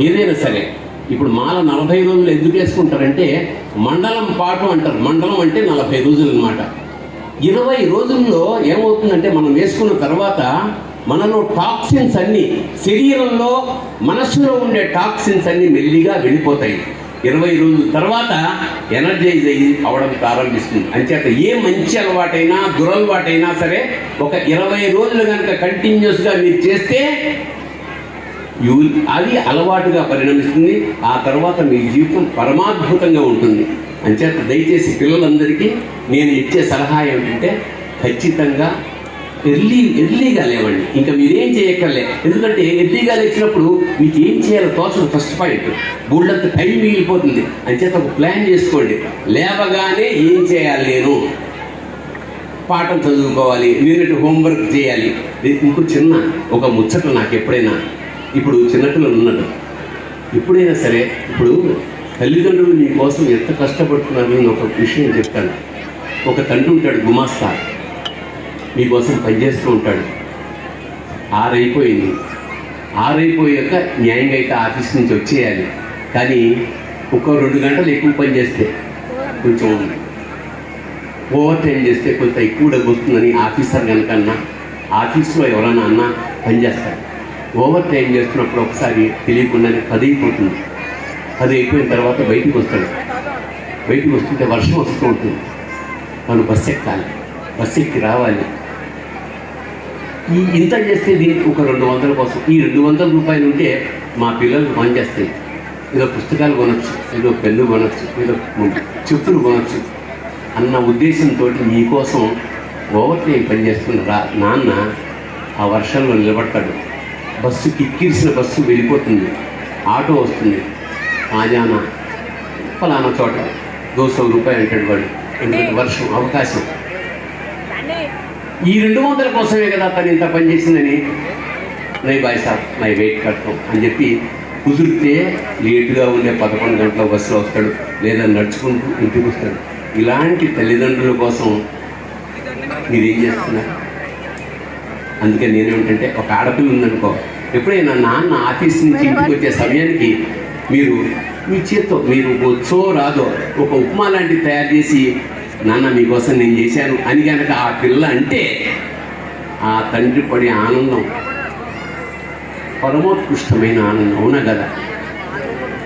ఏదైనా సరే ఇప్పుడు మాల నలభై రోజులు ఎందుకు వేసుకుంటారంటే మండలం పాటు అంటారు. మండలం అంటే నలభై రోజులు అనమాట ఇరవై రోజుల్లో ఏమవుతుందంటే మనం వేసుకున్న తర్వాత మనలో టాక్సిన్స్ అన్నీ శరీరంలో మనస్సులో ఉండే టాక్సిన్స్ అన్నీ మెల్లిగా వెళ్ళిపోతాయి. ఇరవై రోజుల తర్వాత ఎనర్జైజ్ అయ్యి అవడం ప్రారంభిస్తుంది. అంచేత ఏ మంచి అలవాటైనా దురలవాటైనా సరే ఒక ఇరవై రోజులు కనుక కంటిన్యూస్గా మీరు చేస్తే అది అలవాటుగా పరిణమిస్తుంది. ఆ తర్వాత మీ జీవితం పరమాద్భుతంగా ఉంటుంది. అంచేత దయచేసి పిల్లలందరికీ నేను ఇచ్చే సలహా ఏమిటంటే ఖచ్చితంగా ఎర్లీ ఎర్లీగా లేవండి. ఇంకా మీరేం చేయక్కర్లే. ఎందుకంటే ఎర్లీగా లేచినప్పుడు మీకు ఏం చేయాలో తోచదు ఫస్ట్ పాయింట్. బుళ్ళంత టైం మిగిలిపోతుంది. అంచేత ఒక ప్లాన్ చేసుకోండి. లేవగానే ఏం చేయాలి నేను? పాఠం చదువుకోవాలి. నేను హోంవర్క్ చేయాలి. ఇంకో చిన్న ఒక ముచ్చట నాకు ఎప్పుడైనా ఇప్పుడు చిన్నపిల్లలు ఉన్నాడు ఎప్పుడైనా సరే ఇప్పుడు తల్లిదండ్రులు నీ కోసం ఎంత కష్టపడుతున్నారు నేను ఒక విషయం చెప్తాను. ఒక తండ్రి ఉంటాడు గుమాస్తా. మీకోసం పనిచేస్తూ ఉంటాడు. ఆరైపోయింది. ఆరైపోయాక న్యాయంగా అయితే ఆఫీస్ నుంచి వచ్చేయాలి. కానీ ఒక రెండు గంటలు ఎక్కువ పని చేస్తే కొంచెం ఓవర్ టైం చేస్తే కొంత ఎక్కువ డబ్బు వస్తుందని ఆఫీసర్ కనుకన్నా ఆఫీస్లో ఎవరన్నా అన్నా పనిచేస్తాడు ఓవర్ టైం చేస్తున్నప్పుడు ఒకసారి తెలియకుండానే పది అయిపోతుంది. పది అయిపోయిన తర్వాత బయటికి వస్తాడు. బయటికి వస్తుంటే వర్షం వస్తూ ఉంటుంది. తను బస్సు ఎక్కాలి. బస్సు ఎక్కి రావాలి. ఈ ఇంత చేస్తే దీనికి ఒక రెండు వందల కోసం. ఈ రెండు వందల రూపాయలు ఉంటే మా పిల్లలు పని చేస్తాయి. ఏదో పుస్తకాలు కొనొచ్చు ఏదో పెన్ను కొనొచ్చు ఏదో చెప్పులు కొనొచ్చు అన్న ఉద్దేశంతో మీకోసం ఓవర్ టైం పనిచేస్తున్న రా నాన్న ఆ వర్షంలో నిలబడతాడు. బస్సు కిక్కిరిసిన బస్సు వెళ్ళిపోతుంది. ఆటో వస్తుంది. ఆజానా ఫలానా చోట దోస రూపాయలు అంటాడు వాడు. ఎందుకంటే వర్షం అవకాశం. ఈ రెండు వందల కోసమే కదా తను ఇంత పని చేసిందని. నై బాయ్ సార్ నై వెయిట్ కడతాం అని చెప్పి కుదిరితే లేటుగా ఉండే పదకొండు గంటల బస్సులో వస్తాడు. లేదా నడుచుకుంటూ ఇంటికి వస్తాడు. ఇలాంటి తల్లిదండ్రుల కోసం మీరేం చేస్తున్నారు? అందుకే నేనేమిటంటే ఒక ఆడపిల్ల ఉందనుకో. ఎప్పుడైనా నాన్న ఆఫీస్ నుంచి ఇంటికి వచ్చే సమయానికి మీరు మీ చేత్తో మీరు వచ్చో రాదో ఒక ఉప్మా లాంటిది తయారు చేసి నాన్న మీకోసం నేను చేశాను అని కనుక ఆ పిల్ల అంటే ఆ తండ్రి పడే ఆనందం పరమోత్కృష్టమైన ఆనందం. అవునా కదా?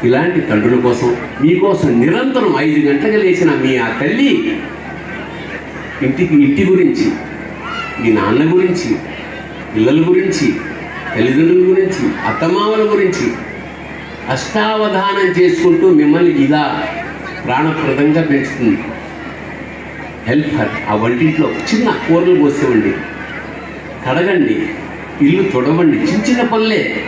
ఇలాంటి తండ్రుల కోసం మీకోసం నిరంతరం ఐదు గంటలకు లేచిన మీ ఆ తల్లి ఇంటికి ఇంటి గురించి మీ నాన్న గురించి పిల్లల గురించి తల్లిదండ్రుల గురించి అత్తమామల గురించి అష్టావధానం చేసుకుంటూ మిమ్మల్ని ఇలా ప్రాణప్రదంగా పెంచుతుంది. హెల్ప్ హర్ ఆ వంటింట్లో చిన్న కూరలు పోసేవండి కడగండి. ఇల్లు తొడవండి. చిన్న చిన్న పనులే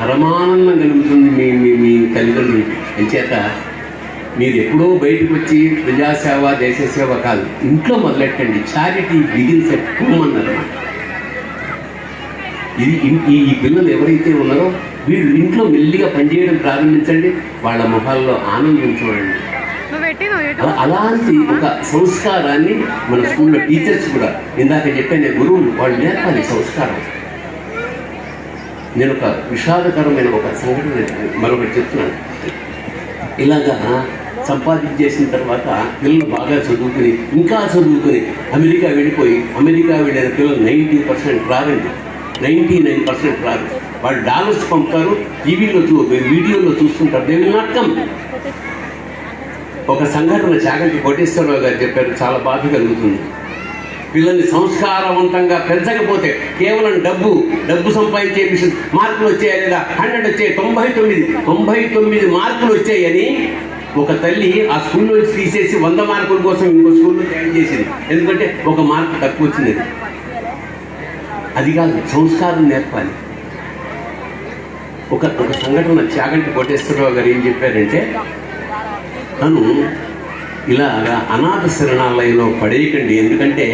పరమానందం కలుగుతుంది మీ మీ మీ తల్లిదండ్రులకి అంచేత మీరు ఎప్పుడో బయటకు వచ్చి ప్రజాసేవ దేశ సేవ కాదు ఇంట్లో మొదలెట్టండి. చారిటీ బిగిన్స్ ఎట్ హోమ్ అన్నారు ఈ ఈ పిల్లలు ఎవరైతే ఉన్నారో వీళ్ళు ఇంట్లో మెల్లిగా పనిచేయడం ప్రారంభించండి. వాళ్ళ ముఖాల్లో ఆనందం చూడండి. అలాంటి ఒక సంస్కారాన్ని మన స్కూల్లో టీచర్స్ కూడా ఇందాక చెప్పిన గురువులు వాళ్ళు నేర్పాలి సంస్కారం. నేను ఒక విషాదకరమైన ఒక సంఘటన మరొకటి చెప్తున్నాను. ఇలాగా సంపాదించేసిన తర్వాత పిల్లలు బాగా చదువుకుని ఇంకా చదువుకుని అమెరికా వెళ్ళిపోయి అమెరికా వెళ్ళిన పిల్లలు నైంటీ పర్సెంట్ రారండి. నైంటీ నైన్ పర్సెంట్ రాదు. వాళ్ళు డాలర్స్ పంపుతారు టీవీలో చూ వీడియోలో చూస్తుంటారు. దే విల్ నాట్ కమ్ ఒక సంఘటన చాగంటి కోటేశ్వరరావు గారు చెప్పారు చాలా బాధ కలుగుతుంది. పిల్లల్ని సంస్కారవంతంగా పెంచకపోతే కేవలం డబ్బు డబ్బు సంపాదించే విషయం మార్కులు వచ్చాయా లేదా? హండ్రెడ్ వచ్చాయి తొంభై తొమ్మిది తొంభై తొమ్మిది మార్కులు వచ్చాయని ఒక తల్లి ఆ స్కూల్లో తీసేసి వంద మార్కుల కోసం ఇంకో స్కూల్లో జాయిన్ చేసింది. ఎందుకంటే ఒక మార్కు తక్కువ వచ్చింది. అది కాదు సంస్కారం నేర్పాలి. ఒక ఒక సంఘటన చాగంటి కోటేశ్వరరావు గారు ఏం చెప్పారంటే తను ఇలాగా అనాథ శరణాలయంలో పడేయకండి ఎందుకంటే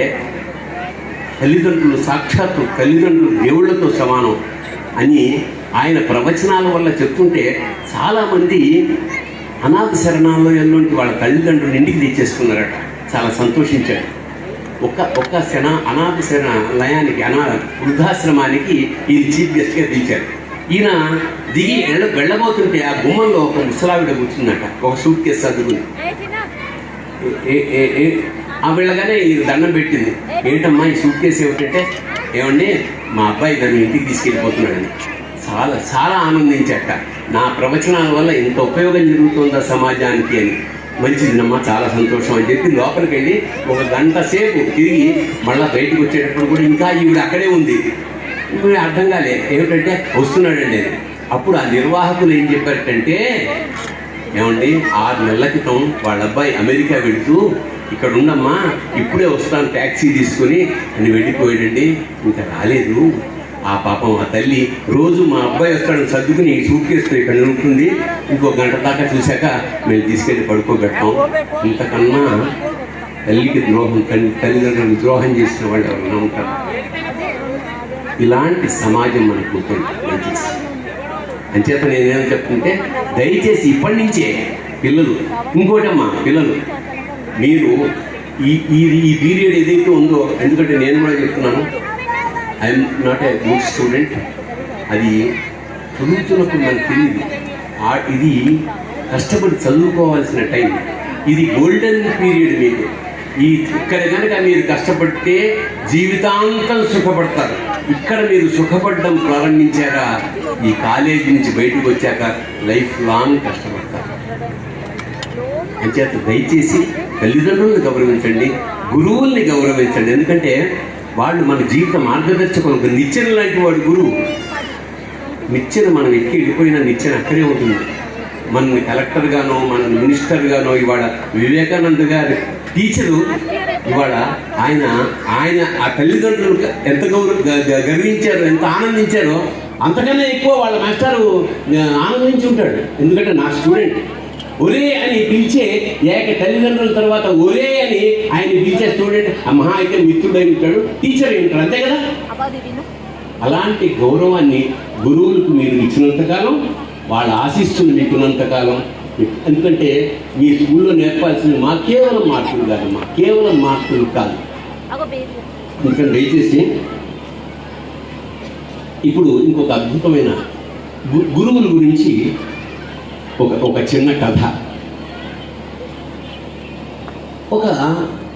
తల్లిదండ్రులు సాక్షాత్తు తల్లిదండ్రులు దేవుళ్ళతో సమానం అని ఆయన ప్రవచనాల వల్ల చెప్తుంటే చాలామంది అనాథ శరణాలయంలోంటి వాళ్ళ తల్లిదండ్రులు ఇంటికి తెచ్చేసుకున్నారట చాలా సంతోషించాడు ఒక ఒక శన అనాథ శరణ లయానికి అనా వృద్ధాశ్రమానికి ఈయన చీఫ్ గెస్ట్గా పిలిచారు ఈయన దిగి వెళ్ళ వెళ్ళబోతుంటే ఆ గుమ్మంలో ఒక ముసలావిడ కూర్చుందట ఒక సూట్ కేసు ఏ- ఆ వెళ్ళగానే ఈ దండం పెట్టింది. ఏంటమ్మా ఈ సూట్ కేసు ఏమిటంటే? ఏమండి మా అబ్బాయి నన్ను ఇంటికి తీసుకెళ్ళిపోతున్నాడని. చాలా చాలా ఆనందించట. నా ప్రవచనాల వల్ల ఇంత ఉపయోగం జరుగుతుందా సమాజానికి అని. మంచిదినమ్మా చాలా సంతోషం. అని చెప్పి లోపలికి వెళ్ళి ఒక గంట సేపు తిరిగి మళ్ళీ బయటకు వచ్చేటప్పుడు కూడా ఇంకా ఈవిడ అక్కడే ఉంది. ఇప్పుడు అర్థం కాలే. ఏమిటంటే వస్తున్నాడండి అప్పుడు ఆ నిర్వాహకులు ఏం చెప్పారంటే ఏమండి ఆరు నెలల క్రితం వాళ్ళ అబ్బాయి అమెరికా వెళుతూ ఇక్కడ ఉండమ్మా ఇప్పుడే వస్తాను ట్యాక్సీ తీసుకొని అని వెళ్ళిపోయాడండి. ఇంకా రాలేదు. ఆ పాపం ఆ తల్లి రోజు మా అబ్బాయి వస్తాడు సర్దుకుని సూట్ కేసుతో ఇక్కడ ఉంటుంది ఇంకో గంట దాకా చూశాక మేము తీసుకెళ్ళి పడుకోబెట్టాం. ఇంతకన్నా తల్లికి ద్రోహం తల్లి తల్లిదండ్రులకు ద్రోహం చేసిన వాళ్ళు ఎవరైనా ఉంటారు ఇలాంటి సమాజం మనకు ఉంటుంది. నేను అంచేత నేనేం చెప్తుంటే దయచేసి ఇప్పటి నుంచే పిల్లలు ఇంకోటమ్మా పిల్లలు మీరు ఈ ఈ పీరియడ్ ఏదైతే ఉందో ఎందుకంటే నేను కూడా చెప్తున్నాను I'm not a good student అది చదువుతున్నప్పుడు మనకు తెలియదు ఇది కష్టపడి చదువుకోవాల్సిన టైం. ఇది గోల్డెన్ పీరియడ్ మీకు. ఈ ఇక్కడ కనుక మీరు కష్టపడితే జీవితాంతం సుఖపడతారు. ఇక్కడ మీరు సుఖపడడం ప్రారంభించాక ఈ కాలేజీ నుంచి బయటకు వచ్చాక లైఫ్ లాంగ్ కష్టపడతారు. అంచేత దయచేసి తల్లిదండ్రులను గౌరవించండి గురువుల్ని గౌరవించండి. ఎందుకంటే వాళ్ళు మన జీవిత మార్గదర్శకులు ఒక నిచ్చెన లాంటి వాడు గురువు. నిచ్చెన మనం ఎక్కి వెళ్ళిపోయిన నిచ్చెన అక్కడే ఉంటుంది. మనల్ని కలెక్టర్గానో మన మినిస్టర్ గానో ఇవాళ వివేకానంద గారి టీచరు ఇవాళ ఆయన ఆయన ఆ తల్లిదండ్రులు ఎంత గౌరవ గర్వించారో ఎంత ఆనందించారో అంతకన్నా ఎక్కువ వాళ్ళ మాస్టారు ఆనందించి ఉంటాడు. ఎందుకంటే నా స్టూడెంట్. ఒరే అని పిలిచే ఏక తల్లిదండ్రుల తర్వాత ఒరే అని ఆయన పిలిచే స్టూడెంట్ ఆ మహా అయితే మిత్రుడై ఉంటాడు టీచర్ అయి ఉంటాడు అంతే కదా? అలాంటి గౌరవాన్ని గురువులకు మీరు ఇచ్చినంతకాలం వాళ్ళ ఆశిస్తులు మీకున్నంతకాలం ఎందుకంటే మీ స్కూల్లో నేర్పాల్సింది మా కేవలం మార్కులు కాదమ్మా కేవలం మార్కులు కాదు. ఎందుకంటే దయచేసి ఇప్పుడు ఇంకొక అద్భుతమైన గురువుల గురించి ఒక ఒక చిన్న కథ. ఒక